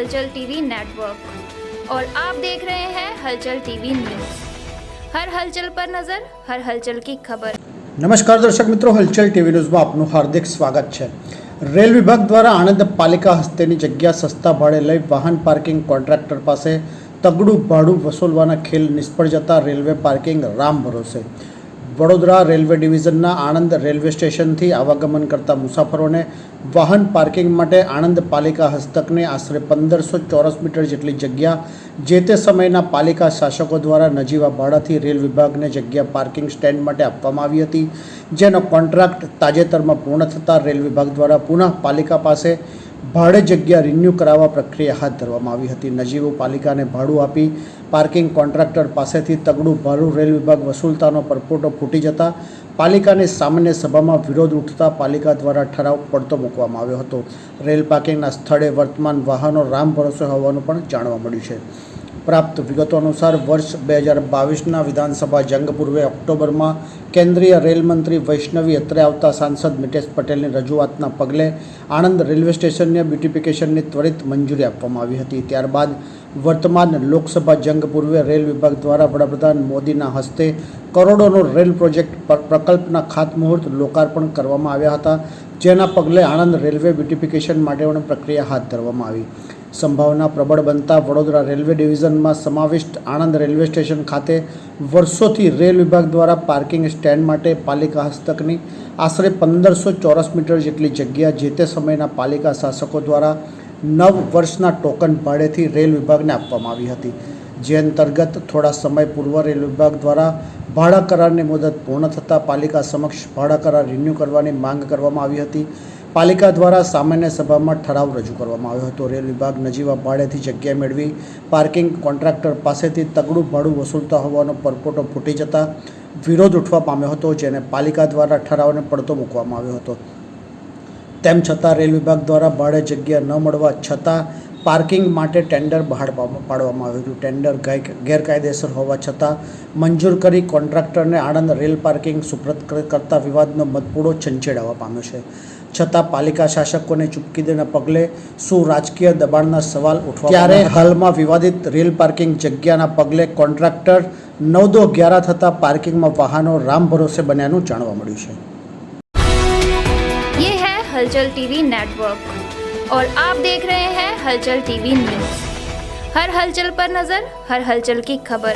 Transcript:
हलचल TV network और आप देख रहे हैं हलचल टीवी न्यूज हर हलचल पर नजर हर हलचल की खबर નમસ્કાર દર્શક મિત્રો હલચલ ટીવી ન્યૂઝમાં આપનું હાર્દિક સ્વાગત છે રેલ વિભાગ દ્વારા આણંદ પાલિકા હસ્તેની જગ્યા સસ્તા ભાડે લઈ વાહન પાર્કિંગ કોન્ટ્રાક્ટર પાસે તગડું ભાડું વસૂલવાના ખેલ નિષ્ફળ જતા રેલવે પાર્કિંગ રામ ભરોસે વડોદરા રેલવે ડિવિઝનના આણંદ રેલવે સ્ટેશનથી આવાગમન કરતા મુસાફરોને વાહન પાર્કિંગ માટે આણંદ પાલિકા હસ્તકને આશરે પંદરસો ચોરસ મીટર જેટલી જગ્યા જે તે સમયના પાલિકા શાસકો દ્વારા નજીવા ભાડાથી રેલ વિભાગને જગ્યા પાર્કિંગ સ્ટેન્ડ માટે આપવામાં આવી હતી. જેનો કોન્ટ્રાક્ટ તાજેતરમાં પૂર્ણ થતાં રેલ વિભાગ દ્વારા પુનઃ પાલિકા પાસે ભાડે જગ્યા રિન્યૂ કરાવવા પ્રક્રિયા હાથ ધરવામાં આવી હતી. નજીવો પાલિકાને ભાડું આપી પાર્કિંગ કોન્ટ્રાક્ટર પાસેથી તગડું ભાડું રેલ વિભાગ વસૂલતાનો પરપોટો ફૂટી જતા પાલિકાની સામાન્ય સભામાં વિરોધ ઉઠતા પાલિકા દ્વારા ઠરાવ પડતો મૂકવામાં આવ્યો હતો. રેલ પાર્કિંગના સ્થળે વર્તમાન વાહનો રામ ભરોસે હોવાનું પણ જાણવા મળ્યું છે. પ્રાપ્ત વિગતો અનુસાર વર્ષ બે હજાર બાવીસના વિધાનસભા જંગ પૂર્વે ઓક્ટોબરમાં કેન્દ્રીય રેલમંત્રી વૈષ્ણવી અત્રે આવતા સાંસદ મિતેશ પટેલની રજૂઆતના પગલે આણંદ રેલવે સ્ટેશનને બ્યુટિફિકેશનની ત્વરિત મંજૂરી આપવામાં આવી હતી. ત્યારબાદ વર્તમાન લોકસભા જંગ પૂર્વે રેલ વિભાગ દ્વારા વડાપ્રધાન મોદીના હસ્તે કરોડોનો રેલ પ્રોજેક્ટ પર- પ્રકલ્પના ખાતમુહૂર્ત લોકાર્પણ કરવામાં આવ્યા હતા. જેના પગલે આણંદ રેલવે બ્યુટિફિકેશન પણ પ્રક્રિયા હાથ ધરવામાં આવી. સંભાવના પ્રબળ બનતા વડોદરા રેલવે ડિવિઝનમાં સમાવિષ્ટ આણંદ રેલવે સ્ટેશન ખાતે વર્ષોથી રેલ વિભાગ દ્વારા પાર્કિંગ સ્ટેન્ડ માટે પાલિકા હસ્તકની આશરે પંદરસો ચોરસ મીટર જેટલી જગ્યા જે તે સમયના પાલિકા શાસકો દ્વારા નવ વર્ષના ટોકન ભાડેથી રેલ વિભાગને આપવામાં આવી હતી. જે અંતર્ગત થોડા સમય પૂર્વ રેલ વિભાગ દ્વારા ભાડા કરારની મુદત પૂર્ણ થતાં પાલિકા સમક્ષ ભાડા કરાર રિન્યૂ કરવાની માંગ કરવામાં આવી હતી. પાલિકા દ્વારા સામાન્ય સભામાં ઠરાવ રજૂ કરવામાં આવ્યો હતો. રેલ વિભાગ નજીવા ભાડેથી જગ્યા મેળવી પાર્કિંગ કોન્ટ્રાક્ટર પાસેથી તગડું ભાડું વસૂલતા હોવાનો પરપોટો ફૂટી જતા વિરોધ ઉઠવા પામ્યો હતો, જેને પાલિકા દ્વારા ઠરાવને પડતો મૂકવામાં આવ્યો હતો. તેમ છતાં રેલ વિભાગ દ્વારા ભાડે જગ્યા ન મળવા છતાં પાર્કિંગ માટે ટેન્ડર બહાર પાડવામાં આવ્યું હતું. ટેન્ડર ગેરકાયદેસર હોવા છતાં મંજૂર કરી કોન્ટ્રાક્ટરને આણંદ રેલ પાર્કિંગ સુપ્રત કર- કરતા વિવાદનો મતપૂડો છંછેડાવા પામ્યો છે. છતાં પાલિકા શાસકોને ચૂપકીદીના પગલે શું રાજકીય દબાણના સવાલ ઉઠવા ત્યારે હાલમાં વિવાદિત રેલ પાર્કિંગ જગ્યાના પગલે કોન્ટ્રાક્ટર નવ દો અગિયાર થતાં પાર્કિંગમાં વાહનો રામ ભરોસે બન્યાનું જાણવા મળ્યું છે ये है हलचल टीवी नेटवर्क और आप देख रहे हैं हलचल टीवी न्यूज हर हलचल पर नजर हर हलचल की खबर